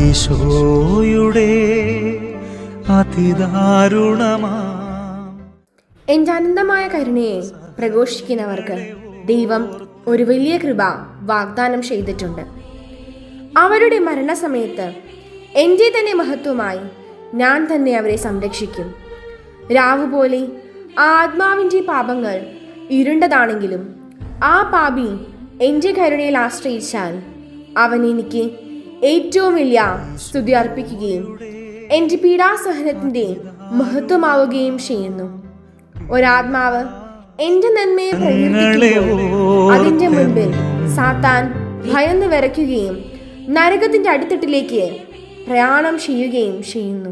ഈശോയുടെ അതിദാരുണമാ. എന്റെ അനന്തമായ കരുണയെ പ്രഘോഷിക്കുന്നവർക്ക് ദൈവം ഒരു വലിയ കൃപ വാഗ്ദാനം ചെയ്തിട്ടുണ്ട്. അവരുടെ മരണസമയത്ത് എന്റെ തന്നെ മഹത്വമായി ഞാൻ തന്നെ അവരെ സംരക്ഷിക്കും. രാവു പോലെ ആത്മാവിന്റെ പാപങ്ങൾ ഇരുണ്ടതാണെങ്കിലും ആ പാപി എന്റെ കരുണയിൽ ആശ്രയിച്ചാൽ അവൻ എനിക്ക് ഏറ്റവും വലിയ സ്തുതി അർപ്പിക്കുകയും എന്റെ പീഡാസഹനത്തിന്റെ മഹത്വമാവുകയും ചെയ്യുന്നു. ഒരാത്മാവ് എന്റെ നന്മയെ അതിന്റെ മുൻപിൽ സാത്താൻ ഭയന്ന് വിറയ്ക്കുകയും നരകത്തിന്റെ അടിത്തട്ടിലേക്ക് പ്രയാണം ചെയ്യുകയും ചെയ്യുന്നു.